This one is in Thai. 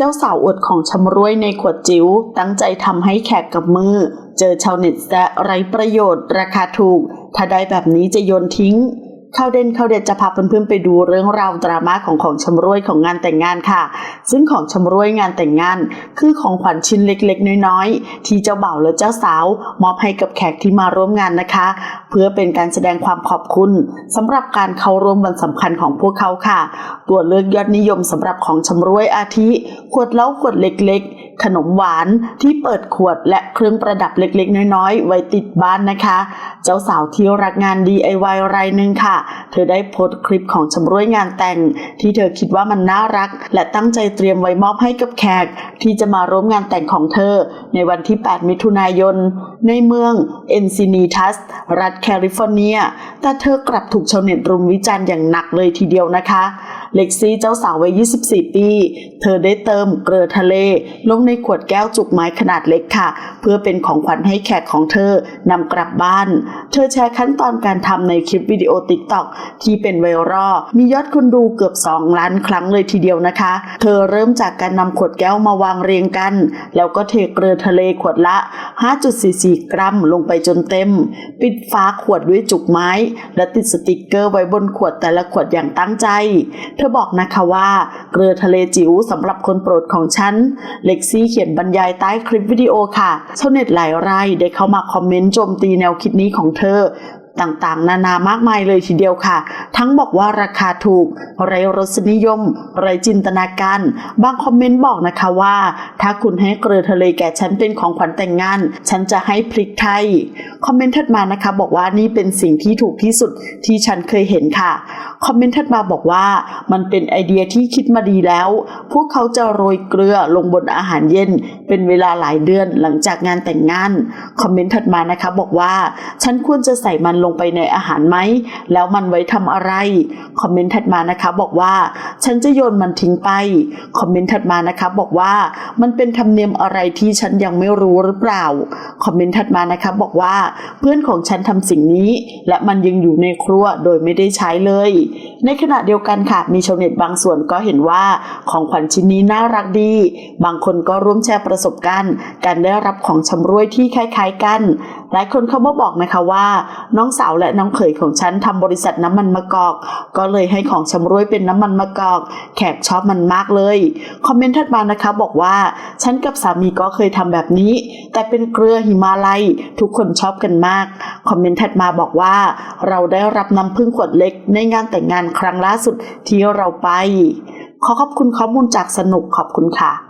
เจ้าสาวอวดของชำรวยในขวดจิ๋วตั้งใจทำให้แขกกับมือ เจอชาวเน็ตแซะไร้ประโยชน์ ราคาถูก ถ้าได้แบบนี้จะโยนทิ้ง ข้าเด่นเข้าเด็ดจะพาเพื่อนๆไปดูเรื่องราวดราม่าของของชำรวยของงานแต่งงานค่ะ ซึ่งของชำรวยงานแต่งงาน คือของขวัญชิ้นเล็กๆ น้อยๆ ที่เจ้าบ่าวและเจ้าสาว มอบให้กับแขกที่มาร่วมงานนะคะ เพื่อเป็นการแสดงความขอบคุณสำหรับการเข้าร่วมวันสำคัญของพวกเขาค่ะ ตัวเลือกยอดนิยมสำหรับของชำรวยอาทิ ขวดเหล้าขวดเล็กๆ ขนมหวานที่เปิดขวดและเครื่องประดับเล็กๆ น้อยๆ ไว้ติดบ้านนะคะ เจ้าสาวที่รักงาน DIY รายหนึ่งค่ะ เธอได้โพสต์คลิปของชำรวยงานแต่ง ที่เธอคิดว่ามันน่ารัก และตั้งใจเตรียมไว้มอบให้กับแขก ที่จะมาร่วมงานแต่งของเธอ ในวันที่ 8 มิถุนายน ในเมืองเอนซินีทัส รัฐแคลิฟอร์เนีย แต่เธอกลับถูกชาวเน็ตรุมวิจารณ์อย่างหนักเลยทีเดียวนะคะ เล็กซี่เจ้าสาววัย 24 ปี เธอได้เติมเกลือทะเลลงในขวดแก้วจุกไม้ขนาดเล็กค่ะ เพื่อเป็นของขวัญให้แขกของเธอนำกลับบ้าน เธอแชร์ขั้นตอนการทำในคลิปวิดีโอติ๊กต็อกที่เป็นไวรัลมียอดคนดูเกือบ 2 ล้านครั้งเลยทีเดียวนะคะ เธอเริ่มจากการนำขวดแก้วมาวางเรียงกัน แล้วก็เทเกลือทะเลขวดละ 5.44 กรัมลงไปจนเต็ม ปิดฝาขวดด้วยจุกไม้ และติดสติกเกอร์ไว้บนขวดแต่ละขวดอย่างตั้งใจ เธอบอกนะคะว่า เกลือทะเลจิ๋วสำหรับคนโปรดของฉันเล็กซีเขียนบรรยายใต้คลิปวิดีโอค่ะชาวเน็ตหลายรายได้เข้ามาคอมเมนต์โจมตีแนวคิดนี้ของเธอ ต่างๆ นานามากมายเลยทีเดียวค่ะ ทั้งบอกว่าราคาถูก ไรรสนิยม ไรจินตนาการ บางคอมเมนต์บอกนะคะว่า ถ้าคุณให้เกลือทะเลแก่ฉันเป็นของขวัญแต่งงาน ฉันจะให้พริกไทย คอมเมนต์ถัดมานะคะ บอกว่านี่เป็นสิ่งที่ถูกที่สุดที่ฉันเคยเห็นค่ะ คอมเมนต์ถัดมาบอกว่า มันเป็นไอเดียที่คิดมาดีแล้ว พวกเขาจะโรยเกลือลงบนอาหารเย็น เป็นเวลาหลายเดือนหลังจากงานแต่งงาน คอมเมนต์ถัดมานะคะบอกว่า ฉันควรจะใส่มันลงงไปในอาหารไหม แล้วมันไว้ทำอะไร คอมเมนต์ถัดมานะคะบอกว่า ฉันจะโยนมันทิ้งไป คอมเมนต์ถัดมานะคะบอกว่ามันเป็นธรรมเนียมอะไรที่ฉันยังไม่รู้หรือเปล่า คอมเมนต์ถัดมานะคะบอกว่าเพื่อนของฉันทำสิ่งนี้ และมันยังอยู่ในครัวโดยไม่ได้ใช้เลย ในขณะเดียวกันค่ะมีชาวเน็ตบางส่วนก็เห็นว่าของขวัญชิ้นนี้น่ารักดี บางคนก็ร่วมแชร์ประสบการณ์ การได้รับของชำร่วยที่คล้ายๆกัน หลายคนเขามาบอกนะคะว่า น้องสาวและน้องเขยของฉันทำบริษัทน้ำมันมะกอก ก็เลยให้ของชำร่วยเป็นน้ำมันมะกอก แขกชอบมันมากเลย คอมเมนต์ถัดมานะคะบอกว่า ฉันกับสามีก็เคยทำแบบนี้ แต่เป็นเกลือหิมาลัย ทุกคนชอบกันมาก คอมเมนต์ถัดมาบอกว่า เราได้รับน้ำพึ่งขวดเล็กในงานแต่งงานครั้งล่าสุดที่เราไป ขอขอบคุณข้อมูลจากสนุกขอบคุณค่ะ